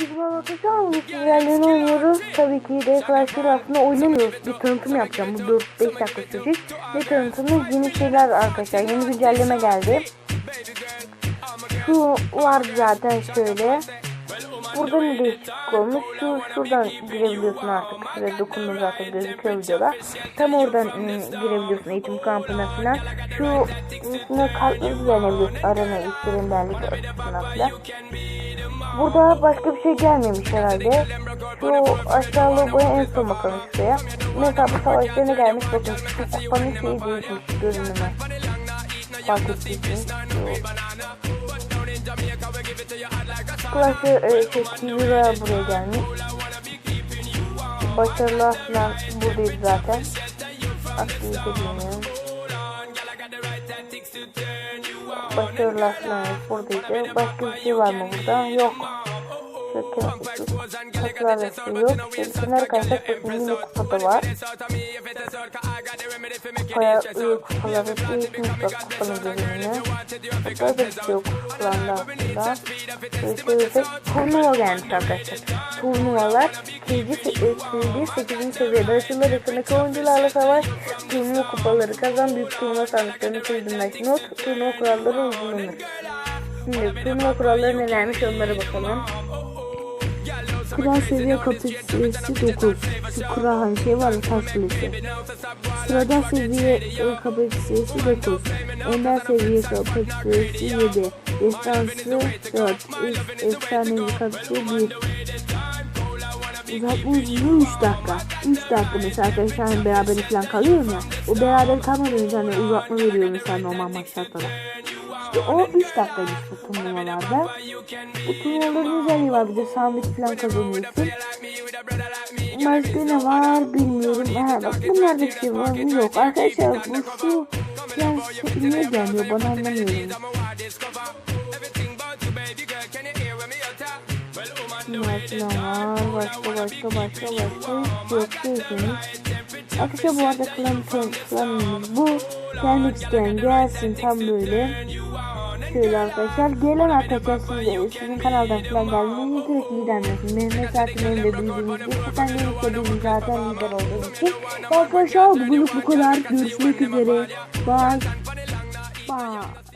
Arkadaşlar. Bugün sizlerle oynuyoruz. Tabii ki de Royale aslında oynamıyoruz. Bir tanıtım yapacağım. Bu 4-5 dakika sürecek. Ne tanıtımı? Yeni şeyler arkadaşlar. Yeni güncelleme geldi. Şu var zaten şöyle. Burada ne değişiklik olmuş? Şu şuradan girebiliyorsun artık. Şuraya dokundum zaten gözüküyor videoda. Tam oradan ım, girebiliyorsun eğitim kampına falan. Şu üstüne kartları düzenleyebiliyorsun. Arena, işlerindenlik açısından falan. Burada başka bir şey gelmemiş herhalde. Şu aşağı logoya en son bakalım şuraya. Mesela bu savaşlarına gelmiş bakın şu kupanın şeyi değişmiş görünümü. Fark ettiyseniz. Clash e, şey, TV'ye buraya gelmiş. Başarılar falan buradaydı zaten. Aktivite bilmiyorum. Başarılar yok buradaydı. Başka bir şey var mı burada? Yok. Arası yok. Kaysak bakın yine kupada var. Kupaya üye kupaları değişmiş bak kupanın görünümü. Burada da bir şey yok kupalarında aslında. Çevirsek turnuva arkadaşlar. Turnuvalar 8. seviyede açılır arasındaki oyuncularla savaş turnuva kupaları kazan büyük turnuva sandıklarını çözümleş. Not turnuva kuralları uygulanır. Şimdi turnuva kuralları nelermiş onlara bakalım. Kral seviye kapasitesi 9. Şu kral hani şey var ya taş kulesi. Sıradan seviye e, kapasitesi 9. Ender seviye kapasitesi 7. Destansı 4. Üst efsanevi kapasitesi 1. Uzatma uzunluğu 3 dakika. 3 dakika mesela hani beraber falan kalıyorum ya. O beraber kalmadan hani uzatma veriyor mesela normal maçlarda da. İşte o 3 dakikaymış bu turnuvalarda. Bu turnuvaların özelliği var bir de sandık falan kazanıyorsun. Başka ne var bilmiyorum. Ha bak bunlarda bir şey var mı yok. Arkadaşlar bu şu yani şey, niye gelmiyor bana anlamıyorum. Falan var. Başka başka başka başka hiç yok diyorsunuz. Arkadaşlar bu arada klan klanımız bu. Gelmek isteyen gelsin tam böyle. Şöyle arkadaşlar gelen arkadaşlar siz de sizin kanaldan falan geldiğinde direkt lider misin? Mehmet zaten benim de bildiğiniz gibi sen benim istediğim zaten lider olduğum için. Arkadaşlar bugünlük bu kadar. Görüşmek üzere. Bye. Bye.